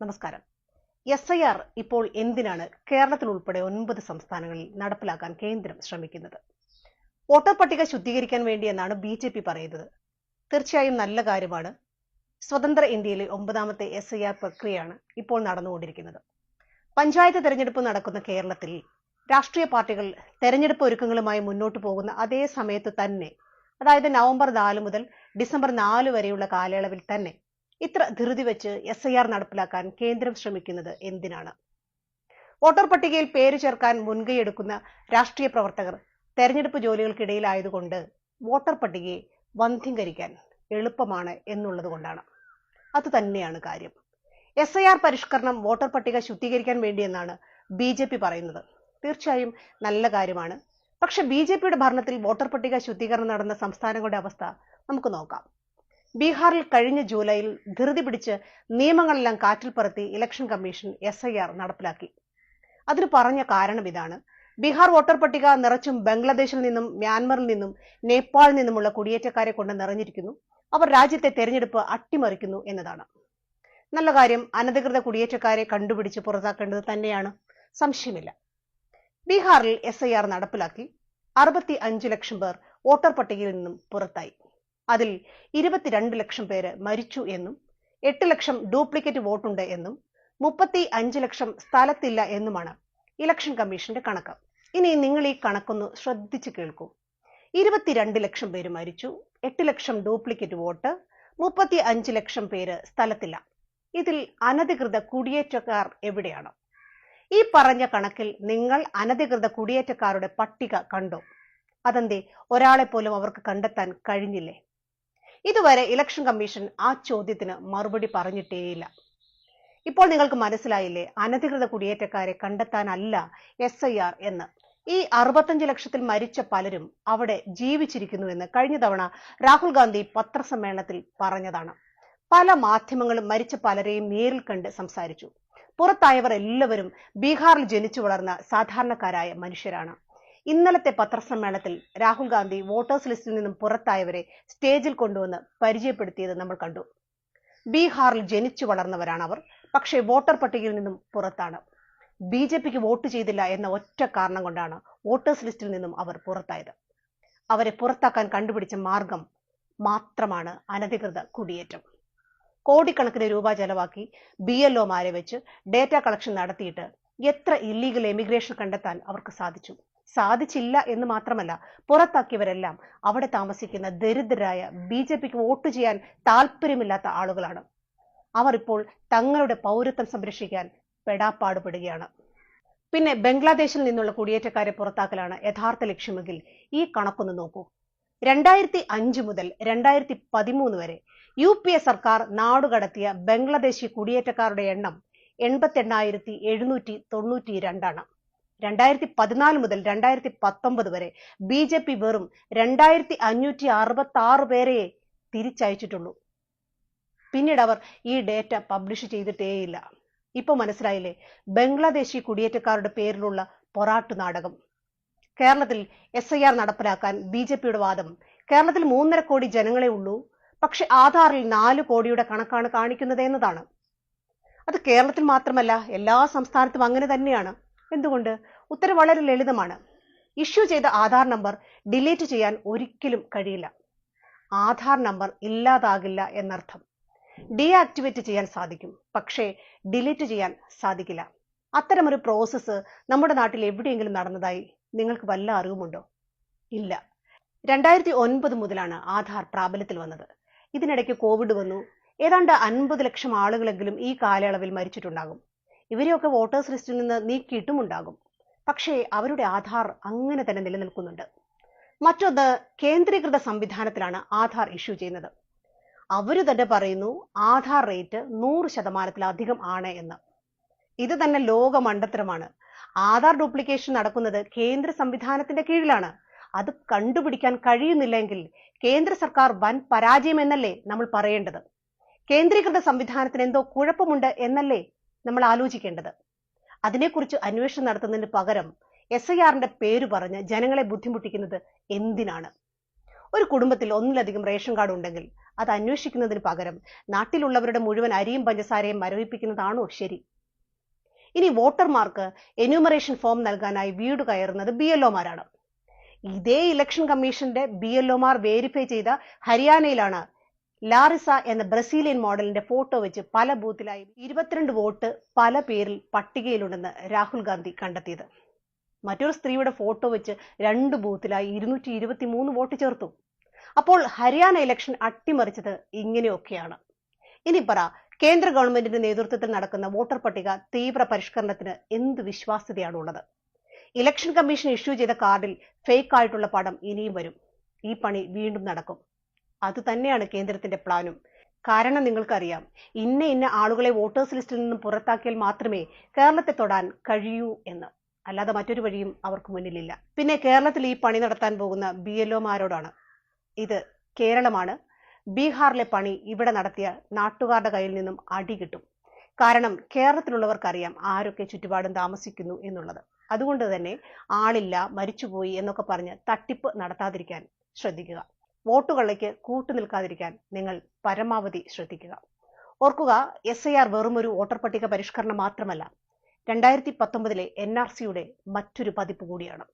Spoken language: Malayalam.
നമസ്കാരം. എസ് ഐ ആർ ഇപ്പോൾ എന്തിനാണ് കേരളത്തിൽ ഉൾപ്പെടെ ഒൻപത് സംസ്ഥാനങ്ങളിൽ നടപ്പിലാക്കാൻ കേന്ദ്രം ശ്രമിക്കുന്നത്? വോട്ടർ പട്ടിക ശുദ്ധീകരിക്കാൻ വേണ്ടിയെന്നാണ് ബി ജെ പി പറയുന്നത്. തീർച്ചയായും നല്ല കാര്യമാണ്. സ്വതന്ത്ര ഇന്ത്യയിലെ ഒമ്പതാമത്തെ എസ് ഐ ആർ പ്രക്രിയയാണ് ഇപ്പോൾ നടന്നുകൊണ്ടിരിക്കുന്നത്. പഞ്ചായത്ത് തെരഞ്ഞെടുപ്പ് നടക്കുന്ന കേരളത്തിൽ രാഷ്ട്രീയ പാർട്ടികൾ തെരഞ്ഞെടുപ്പ് ഒരുക്കങ്ങളുമായി മുന്നോട്ട് പോകുന്ന അതേ സമയത്ത് തന്നെ അതായത് നവംബർ നാല് മുതൽ ഡിസംബർ നാല് വരെയുള്ള കാലയളവിൽ തന്നെ ഇത്ര ധൃതി വെച്ച് എസ് ഐ ആർ നടപ്പിലാക്കാൻ കേന്ദ്രം ശ്രമിക്കുന്നത് എന്തിനാണ്? വോട്ടർ പട്ടികയിൽ പേര് ചേർക്കാൻ മുൻകൈയെടുക്കുന്ന രാഷ്ട്രീയ പ്രവർത്തകർ തെരഞ്ഞെടുപ്പ് ജോലികൾക്കിടയിലായതുകൊണ്ട് വോട്ടർ പട്ടികയെ വന്ധ്യംകരിക്കാൻ എളുപ്പമാണ് എന്നുള്ളത് കൊണ്ടാണ്. അത് തന്നെയാണ് കാര്യം. എസ് ഐ ആർ പരിഷ്കരണം വോട്ടർ പട്ടിക ശുദ്ധീകരിക്കാൻ വേണ്ടിയെന്നാണ് ബി ജെ പി പറയുന്നത്. തീർച്ചയായും നല്ല കാര്യമാണ്. പക്ഷെ ബി ജെ പിയുടെ ഭരണത്തിൽ വോട്ടർ പട്ടിക ശുദ്ധീകരണം നടന്ന സംസ്ഥാനങ്ങളുടെ അവസ്ഥ നമുക്ക് നോക്കാം. ബീഹാറിൽ കഴിഞ്ഞ ജൂലൈയിൽ ധൃതി പിടിച്ച് നിയമങ്ങളെല്ലാം കാറ്റിൽ പറത്തി election commission S I R നടപ്പിലാക്കി. അതിന് പറഞ്ഞ കാരണം ഇതാണ്. ബീഹാർ വോട്ടർ പട്ടിക നിറച്ചും ബംഗ്ലാദേശിൽ നിന്നും മ്യാൻമറിൽ നിന്നും നേപ്പാളിൽ നിന്നുമുള്ള കുടിയേറ്റക്കാരെ കൊണ്ട് നിറഞ്ഞിരിക്കുന്നു. അവർ രാജ്യത്തെ തെരഞ്ഞെടുപ്പ് അട്ടിമറിക്കുന്നു എന്നതാണ്. നല്ല കാര്യം അനധികൃത കുടിയേറ്റക്കാരെ കണ്ടുപിടിച്ച് പുറത്താക്കേണ്ടത് തന്നെയാണ്. സംശയമില്ല. ബീഹാറിൽ എസ് നടപ്പിലാക്കി. അറുപത്തി അഞ്ച് ലക്ഷം പേർ വോട്ടർ പട്ടികയിൽ നിന്നും പുറത്തായി. അതിൽ ഇരുപത്തിരണ്ട് ലക്ഷം പേര് മരിച്ചു എന്നും എട്ട് ലക്ഷം ഡ്യൂപ്ലിക്കേറ്റ് വോട്ടുണ്ട് എന്നും മുപ്പത്തി അഞ്ച് ലക്ഷം സ്ഥലത്തില്ല എന്നുമാണ് ഇലക്ഷൻ കമ്മീഷന്റെ കണക്ക്. ഇനി നിങ്ങൾ ഈ കണക്കൊന്ന് ശ്രദ്ധിച്ചു കേൾക്കൂ. ഇരുപത്തിരണ്ട് ലക്ഷം പേര് മരിച്ചു എട്ട് ലക്ഷം ഡ്യൂപ്ലിക്കേറ്റ് വോട്ട് മുപ്പത്തി അഞ്ച് ലക്ഷം പേര് സ്ഥലത്തില്ല. ഇതിൽ അനധികൃത കുടിയേറ്റക്കാർ എവിടെയാണ്? ഈ പറഞ്ഞ കണക്കിൽ നിങ്ങൾ അനധികൃത കുടിയേറ്റക്കാരുടെ പട്ടിക കണ്ടോ? അതെന്തേ? ഒരാളെ പോലും അവർക്ക് കണ്ടെത്താൻ കഴിഞ്ഞില്ലേ? ഇതുവരെ ഇലക്ഷൻ കമ്മീഷൻ ആ ചോദ്യത്തിന് മറുപടി പറഞ്ഞിട്ടേയില്ല. ഇപ്പോൾ നിങ്ങൾക്ക് മനസ്സിലായില്ലേ അനധികൃത കുടിയേറ്റക്കാരെ കണ്ടെത്താനല്ല എസ് ഐ ആർ എന്ന്. ഈ അറുപത്തഞ്ച് ലക്ഷത്തിൽ മരിച്ച പലരും അവിടെ ജീവിച്ചിരിക്കുന്നുവെന്ന് കഴിഞ്ഞ തവണ രാഹുൽ ഗാന്ധി പത്രസമ്മേളനത്തിൽ പറഞ്ഞതാണ്. പല മാധ്യമങ്ങളും മരിച്ച പലരെയും നേരിൽ കണ്ട് സംസാരിച്ചു. പുറത്തായവർ എല്ലാവരും ബീഹാറിൽ ജനിച്ചു വളർന്ന സാധാരണക്കാരായ മനുഷ്യരാണ്. ഇന്നലത്തെ പത്രസമ്മേളനത്തിൽ രാഹുൽ ഗാന്ധി വോട്ടേഴ്സ് ലിസ്റ്റിൽ നിന്നും പുറത്തായവരെ സ്റ്റേജിൽ കൊണ്ടുവന്ന് പരിചയപ്പെടുത്തിയത് നമ്മൾ കണ്ടു. ബീഹാറിൽ ജനിച്ചു വളർന്നവരാണ് അവർ പക്ഷേ വോട്ടർ പട്ടികയിൽ നിന്നും പുറത്താണ്. ബി ജെ പിക്ക് വോട്ട് ചെയ്തില്ല എന്ന ഒറ്റ കാരണം കൊണ്ടാണ് വോട്ടേഴ്സ് ലിസ്റ്റിൽ നിന്നും അവർ പുറത്തായത്. അവരെ പുറത്താക്കാൻ കണ്ടുപിടിച്ച മാർഗം മാത്രമാണ് അനധികൃത കുടിയേറ്റം. കോടിക്കണക്കിന് രൂപ ചെലവാക്കി ബി എൽ ഒമാരെ വെച്ച് ഡേറ്റ കളക്ഷൻ നടത്തിയിട്ട് എത്ര ഇല്ലീഗൽ എമിഗ്രേഷൻ കണ്ടെത്താൻ അവർക്ക് സാധിച്ചു. സാധിച്ചില്ല എന്ന് മാത്രമല്ല പുറത്താക്കിയവരെല്ലാം അവിടെ താമസിക്കുന്ന ദരിദ്രരായ ബി ജെ പിക്ക് വോട്ട് ചെയ്യാൻ താല്പര്യമില്ലാത്ത ആളുകളാണ്. അവർ ഇപ്പോൾ തങ്ങളുടെ പൗരത്വം സംരക്ഷിക്കാൻ പെടാപ്പാടുപെടുകയാണ്. പിന്നെ ബംഗ്ലാദേശിൽ നിന്നുള്ള കുടിയേറ്റക്കാരെ പുറത്താക്കലാണ് യഥാർത്ഥ ലക്ഷ്യമെങ്കിൽ ഈ കണക്കൊന്ന് നോക്കൂ. രണ്ടായിരത്തി അഞ്ച് മുതൽ രണ്ടായിരത്തി പതിമൂന്ന് വരെ യു പി എ സർക്കാർ നാടുകടത്തിയ ബംഗ്ലാദേശി കുടിയേറ്റക്കാരുടെ എണ്ണം എൺപത്തി എണ്ണായിരത്തി എഴുന്നൂറ്റി തൊണ്ണൂറ്റി രണ്ടാണ് രണ്ടായിരത്തി പതിനാല് മുതൽ രണ്ടായിരത്തി പത്തൊമ്പത് വരെ ബി ജെ പി വെറും രണ്ടായിരത്തി അഞ്ഞൂറ്റി അറുപത്തി ആറ് പേരെ തിരിച്ചയച്ചിട്ടുള്ളൂ. പിന്നീട് അവർ ഈ ഡേറ്റ പബ്ലിഷ് ചെയ്തിട്ടേയില്ല. ഇപ്പൊ മനസ്സിലായില്ലേ? ബംഗ്ലാദേശി കുടിയേറ്റക്കാരുടെ പേരിലുള്ള പൊറാട്ടു നാടകം. കേരളത്തിൽ എസ് ഐ ആർ നടപ്പിലാക്കാൻ ബി ജെ പിയുടെ വാദം കേരളത്തിൽ മൂന്നര കോടി ജനങ്ങളെ ഉള്ളൂ പക്ഷെ ആധാറിൽ നാല് കോടിയുടെ കണക്കാണ് കാണിക്കുന്നത് എന്നതാണ്. അത് കേരളത്തിൽ മാത്രമല്ല എല്ലാ സംസ്ഥാനത്തും അങ്ങനെ തന്നെയാണ്. എന്തുകൊണ്ട്? ഉത്തരം വളരെ ലളിതമാണ്. ഇഷ്യൂ ചെയ്ത ആധാർ നമ്പർ ഡിലീറ്റ് ചെയ്യാൻ ഒരിക്കലും കഴിയില്ല. ആധാർ നമ്പർ ഇല്ലാതാകില്ല എന്നർത്ഥം. ഡീആക്ടിവേറ്റ് ചെയ്യാൻ സാധിക്കും പക്ഷേ ഡിലീറ്റ് ചെയ്യാൻ സാധിക്കില്ല. അത്തരമൊരു പ്രോസസ്സ് നമ്മുടെ നാട്ടിൽ എവിടെയെങ്കിലും നടന്നതായി നിങ്ങൾക്ക് വല്ല അറിവുമുണ്ടോ? ഇല്ല. രണ്ടായിരത്തി ഒൻപത് മുതലാണ് ആധാർ പ്രാബല്യത്തിൽ വന്നത്. ഇതിനിടയ്ക്ക് കോവിഡ് വന്നു. ഏതാണ്ട് അൻപത് ലക്ഷം ആളുകളെങ്കിലും ഈ കാലയളവിൽ മരിച്ചിട്ടുണ്ടാകും. ഇവരെയൊക്കെ വോട്ടേഴ്സ് ലിസ്റ്റിൽ നിന്ന് നീക്കിയിട്ടുമുണ്ടാകും പക്ഷേ അവരുടെ ആധാർ അങ്ങനെ തന്നെ നിലനിൽക്കുന്നുണ്ട്. മറ്റൊന്ന് കേന്ദ്രീകൃത സംവിധാനത്തിലാണ് ആധാർ ഇഷ്യൂ ചെയ്യുന്നത്. അവർ തന്നെ പറയുന്നു ആധാർ റേറ്റ് നൂറ് ശതമാനത്തിലധികം ആണ് എന്ന്. ഇത് തന്നെ ലോക മണ്ടത്തരമാണ്. ആധാർ ഡ്യൂപ്ലിക്കേഷൻ നടക്കുന്നത് കേന്ദ്ര സംവിധാനത്തിന്റെ കീഴിലാണ്. അത് കണ്ടുപിടിക്കാൻ കഴിയുന്നില്ലെങ്കിൽ കേന്ദ്ര സർക്കാർ വൻ പരാജയം എന്നല്ലേ നമ്മൾ പറയേണ്ടത്? കേന്ദ്രീകൃത സംവിധാനത്തിന് എന്തോ കുഴപ്പമുണ്ട് എന്നല്ലേ നമ്മൾ ആലോചിക്കേണ്ടത്. അതിനെക്കുറിച്ച് അന്വേഷണം നടത്തുന്നതിന് പകരം എസ് ഐ ആറിന്റെ പേര് പറഞ്ഞ് ജനങ്ങളെ ബുദ്ധിമുട്ടിക്കുന്നത് എന്തിനാണ്? ഒരു കുടുംബത്തിൽ ഒന്നിലധികം റേഷൻ കാർഡ് ഉണ്ടെങ്കിൽ അത് അന്വേഷിക്കുന്നതിന് പകരം നാട്ടിലുള്ളവരുടെ മുഴുവൻ അരിയും പഞ്ചസാരയും മരവിപ്പിക്കുന്നതാണോ ശരി? ഇനി വോട്ടർമാർക്ക് എന്യൂമറേഷൻ ഫോം നൽകാനായി വീട് കയറുന്നത് ബി എൽഒമാരാണ് ഇതേ ഇലക്ഷൻ കമ്മീഷന്റെ ബി എൽഒമാർ വേരിഫൈ ചെയ്ത ഹരിയാനയിലാണ് ലാറിസ എന്ന ബ്രസീലിയൻ മോഡലിന്റെ ഫോട്ടോ വെച്ച് പല ബൂത്തിലായി ഇരുപത്തിരണ്ട് വോട്ട് പല പേരിൽ പട്ടികയിലുണ്ടെന്ന് രാഹുൽ ഗാന്ധി കണ്ടെത്തിയത്. മറ്റൊരു സ്ത്രീയുടെ ഫോട്ടോ വെച്ച് രണ്ട് ബൂത്തിലായി ഇരുന്നൂറ്റി ഇരുപത്തി മൂന്ന് വോട്ട് ചേർത്തു. അപ്പോൾ ഹരിയാന ഇലക്ഷൻ അട്ടിമറിച്ചത് ഇങ്ങനെയൊക്കെയാണ്. ഇനി പറ കേന്ദ്ര ഗവൺമെന്റിന്റെ നേതൃത്വത്തിൽ നടക്കുന്ന വോട്ടർ പട്ടിക തീവ്ര പരിഷ്കരണത്തിന് എന്ത് വിശ്വാസ്യതയാണുള്ളത്? ഇലക്ഷൻ കമ്മീഷൻ ഇഷ്യൂ ചെയ്ത കാർഡിൽ ഫേക്ക് ആയിട്ടുള്ള പടം ഇനിയും വരും. ഈ പണി വീണ്ടും നടക്കും. അത് തന്നെയാണ് കേന്ദ്രത്തിന്റെ പ്ലാനും. കാരണം നിങ്ങൾക്കറിയാം ഇന്ന ഇന്ന ആളുകളെ വോട്ടേഴ്സ് ലിസ്റ്റിൽ നിന്നും പുറത്താക്കിയാൽ മാത്രമേ കേരളത്തെ തൊടാൻ കഴിയൂ എന്ന്. അല്ലാതെ മറ്റൊരു വഴിയും അവർക്ക് മുന്നിലില്ല. പിന്നെ കേരളത്തിൽ ഈ പണി നടത്താൻ പോകുന്ന ബി എൽഒമാരോടാണ് ഇത് കേരളമാണ്. ബീഹാറിലെ പണി ഇവിടെ നടത്തിയ നാട്ടുകാരുടെ കയ്യിൽ നിന്നും അടി കിട്ടും. കാരണം കേരളത്തിലുള്ളവർക്കറിയാം ആരൊക്കെ ചുറ്റുപാടും താമസിക്കുന്നു എന്നുള്ളത്. അതുകൊണ്ട് തന്നെ ആളില്ല മരിച്ചുപോയി എന്നൊക്കെ പറഞ്ഞ് തട്ടിപ്പ് നടത്താതിരിക്കാൻ ശ്രദ്ധിക്കുക. വോട്ടുകളിലേക്ക് കൂട്ടുനിൽക്കാതിരിക്കാൻ നിങ്ങൾ പരമാവധി ശ്രദ്ധിക്കുക. ഓർക്കുക എസ് ഐ ആർ വെറും ഒരു വോട്ടർ പട്ടിക പരിഷ്കരണം മാത്രമല്ല രണ്ടായിരത്തി പത്തൊമ്പതിലെ എൻ ആർ സിയുടെ മറ്റൊരു പതിപ്പ് കൂടിയാണ്.